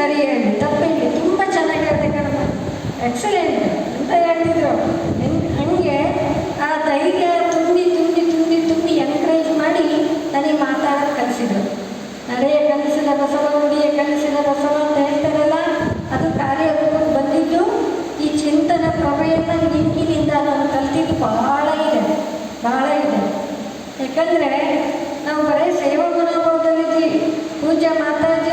ಸರಿ ಹೇಳಿ. ತಪ್ಪೇನು ತುಂಬ ಚೆನ್ನಾಗಿ ಹೇಳಿದೆ ಕಣಮ್ಮ ಎಕ್ಸಲೆಂಟ್ ಅಂತ ಹೇಳ್ತಿದ್ರು? ಹಂಗೆ ಆ ತೈಗೆ ತುಂಬಿ ತುಂಬಿ ತುಂಬಿ ತುಂಬಿ ಎನ್ಕರೇಜ್ ಮಾಡಿ ನನಗೆ ಮಾತಾಡೋದು ಕಲಿಸಿದ್ರು. ನಡೆಯ ಕಲಿಸಿದ ರಸವ ನುಡಿಯ ಕಲಿಸಿದ ರಸವ ಅಂತ ಹೇಳ್ತಾರಲ್ಲ, ಅದು ಕಾರ್ಯರೂಪಕ್ಕೆ ಬಂದಿದ್ದು ಈ ಚಿಂತನ ಪ್ರಭೆಯನ್ನು ನಿಂಕಿನಿಂದ ನಾನು ಕಲ್ತಿದ್ದು ಬಹಳ ಇದೆ. ಬಹಳ ಇದೆ. ಯಾಕಂದರೆ ನಾವು ಬರೀ ಸೇವಾ ಮನೋಭಾವದಲ್ಲಿದ್ದೀವಿ. ಪೂಜೆ ಮಾತಾಜಿ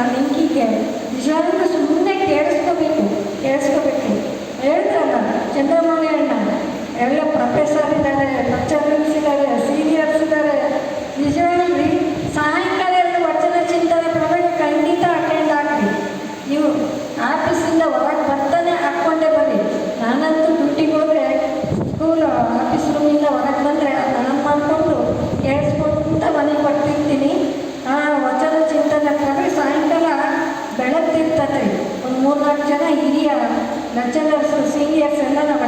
ಆ ನಿಂಕಿ ಕೇಳಿ. ನಿಜವಾಗ್ಲೂ ಸುಮ್ಮನೆ ಕೇಳಿಸ್ಕೋಬೇಕು ಕೇಳಿಸ್ಕೋಬೇಕು. ಹೇಳ್ತಾರಲ್ಲ ಚಂದ್ರಮೌಳಿ ಅಣ್ಣ. ಎಲ್ಲ ಪ್ರೊಫೆಸರ್ ಇದ್ದಾರೆ ಲೆಕ್ಚರರ್ಸ್ ಇದ್ದಾರೆ ಸೀನಿಯರ್ಸ್ ಇದ್ದಾರೆ. ನಿಜವಾಗಿ ಸಾಯಂಕಾಲ ವಚನ ಚಿಂತನೆ ಪ್ರವೇಶ ಖಂಡಿತ ಅಟೆಂಡ್ ಆಗಲಿ. ನೀವು ಆಫೀಸಿಂದ ಹೊರಗೆ ತಗೊಳ್ತಾರೆ ಒಂದು ಮೂರು ನಾಲ್ಕು ಜನ ಹಿರಿಯ ಲೆಕ್ಚರರ್ಸು ಸೀನಿಯರ್ಸ್ ಎಲ್ಲ ನಮ್ಮ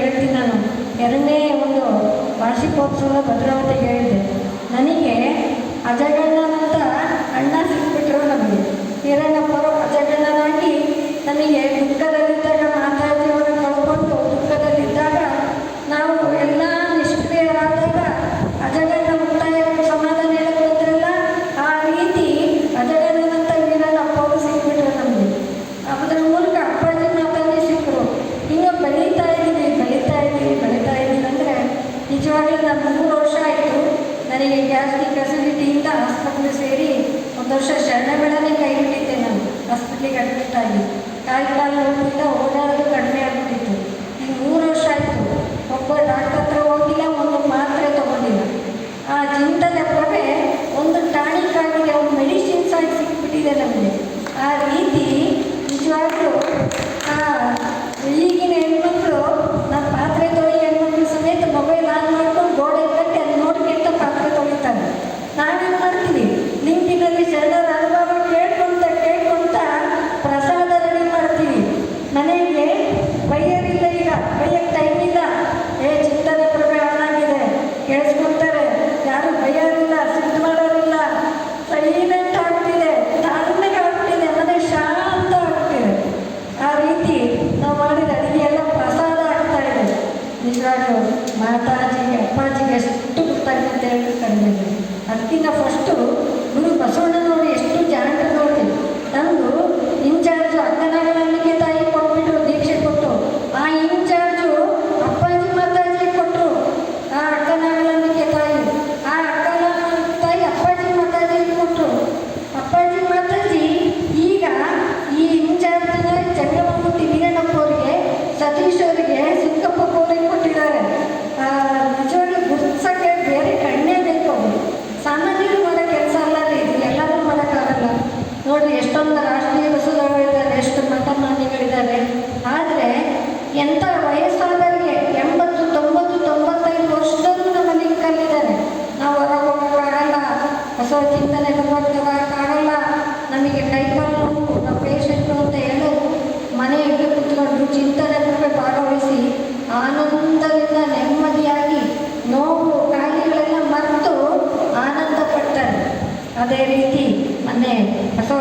ಹೇಳ್ತೀನಿ ನಾನು. ಎರಡನೇ ಒಂದು ವಾರ್ಷಿಕೋತ್ಸವದ ಭದ್ರಾವತಿಗೆ ಹೇಳಿದ್ದೆ. ನನಗೆ ಅಜಗಣ್ಣ ಅಜಗಣ್ಣನಂತ ಅಣ್ಣ ಸಿಕ್ಬಿಟ್ರು ನಮಗೆ. ಹಿರಣ್ಣಪ್ಪರು ಅಜಗಣ್ಣನಾಗಿ ನನಗೆ ದುಃಖದಲ್ಲಿ ಮೂರು ವರ್ಷ ಆಯಿತು. ನನಗೆ ಗ್ಯಾಸ್ಟಿಕ್ ಫೆಸಿಲಿಟಿಯಿಂದ ಹಾಸ್ಪಿಟ್ಲಿಗೆ ಸೇರಿ. ಒಂದು ವರ್ಷ ಶರಣ ಬೆಳನೆ ಕೈ ಬಿಟ್ಟಿದ್ದೆ ನಾನು ಹಾಸ್ಪಿಟ್ಲಿಗೆ ಅಡ್ಮಿಟ್ ಆಗಿ. ಕಾಲು ಕಾಲು ನೋವಿನಿಂದ ಓಡಾಡೋದು ಕಡಿಮೆ ಆಗ್ಬಿಟ್ಟಿತ್ತು. ಈಗ ಮೂರು ವರ್ಷ ಆಯಿತು. ಒಬ್ಬ ಡಾಕ್ಟರ್ ನಾನು ಮಾತಾಜಿಗೆ ಅಪ್ಪಾಜಿಗೆ ಎಷ್ಟು ಗೊತ್ತಾಗುತ್ತೆ ಅಂತ ಕಂಡಿದ್ದೀನಿ ಅದಕ್ಕಿಂತ ಫಸ್ಟು ಅದೇ ರೀತಿ ಮೊನ್ನೆ ಬಸವ